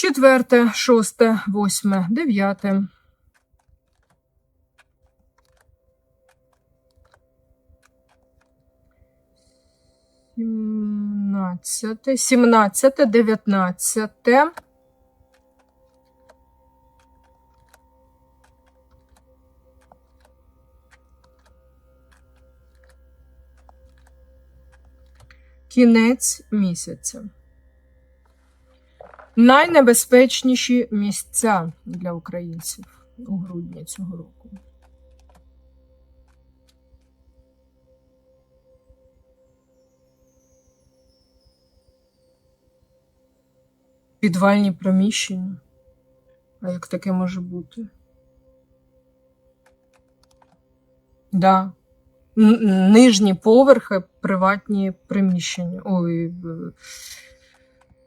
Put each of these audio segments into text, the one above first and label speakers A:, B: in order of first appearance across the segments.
A: Четверте, шосте, восьме, дев'яте. Сімнадцяте, сімнадцяте, дев'ятнадцяте. Кінець місяця. Найнебезпечніші місця для українців у грудні цього року. Підвальні приміщення. А як таке може бути? Да. Нижні поверхи, приватні приміщення. Ой, е,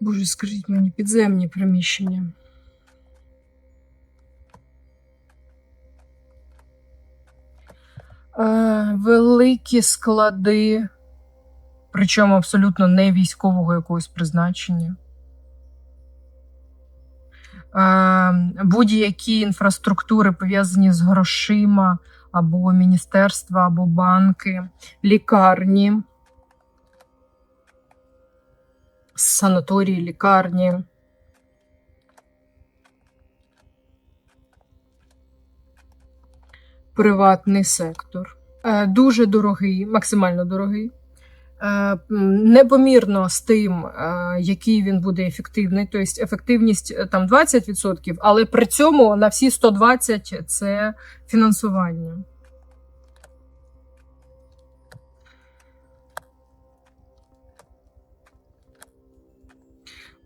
A: Боже, скажіть мені, підземні приміщення. Е, великі склади, причому абсолютно не військового якогось призначення. Е, будь-які інфраструктури пов'язані з грошима, або міністерства, або банки, лікарні. Санаторії, лікарні. Приватний сектор. Е, Дуже дорогий, максимально дорогий. Е, Непомірно з тим, е, який він буде ефективний. Тобто ефективність там 20%, але при цьому на всі 120 це фінансування.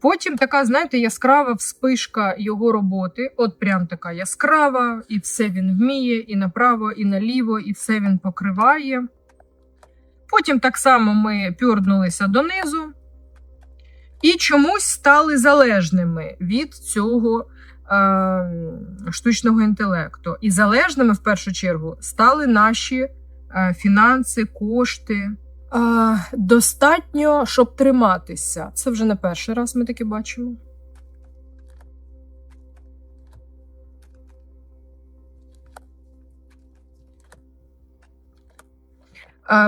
A: Потім така, знаєте, яскрава вспишка його роботи. От прям така яскрава, і все він вміє, і направо, і наліво, і все він покриває. Потім так само ми пюрнулися донизу і чомусь стали залежними від цього е, штучного інтелекту. І залежними в першу чергу стали наші е, фінанси, кошти. Достатньо, щоб триматися. Це вже не перший раз ми таке бачимо.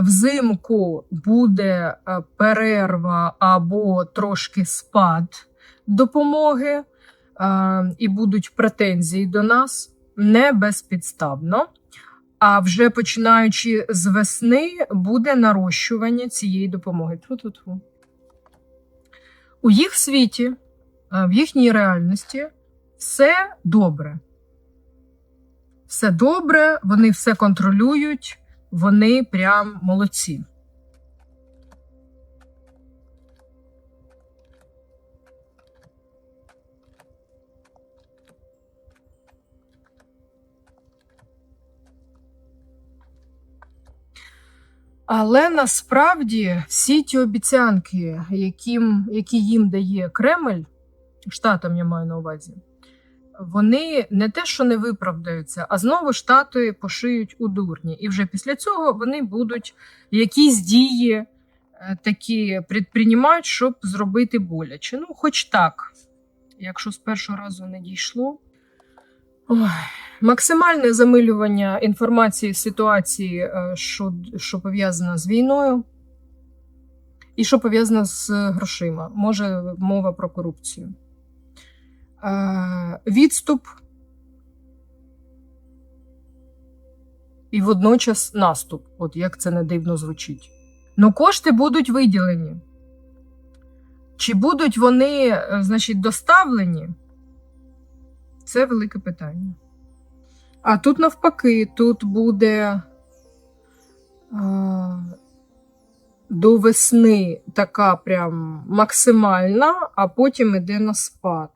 A: Взимку буде перерва або трошки спад допомоги, і будуть претензії до нас не безпідставно. А вже починаючи з весни буде нарощування цієї допомоги. Тьфу-тьфу-тьфу. У їх світі, е, в їхній реальності все добре. Все добре, вони все контролюють, вони прям молодці. Але насправді всі ті обіцянки, яким, які їм дає Кремль, штатам я маю на увазі, вони не те, що не виправдаються, а знову штати пошиють у дурні. І вже після цього вони будуть якісь дії е, такі предприймати, щоб зробити боляче. Ну, хоч так, якщо з першого разу не дійшло. Ой. Максимальне замилювання інформації ситуації, е, що, що пов'язана з війною, і що пов'язана з грошима. Може мова про корупцію. Е, Відступ і водночас наступ, от як це не дивно звучить. Ну, кошти будуть виділені. Чи будуть вони, е, значить, доставлені? Це велике питання. А тут навпаки, тут буде а, до весни така прям максимальна, а потім іде на спад.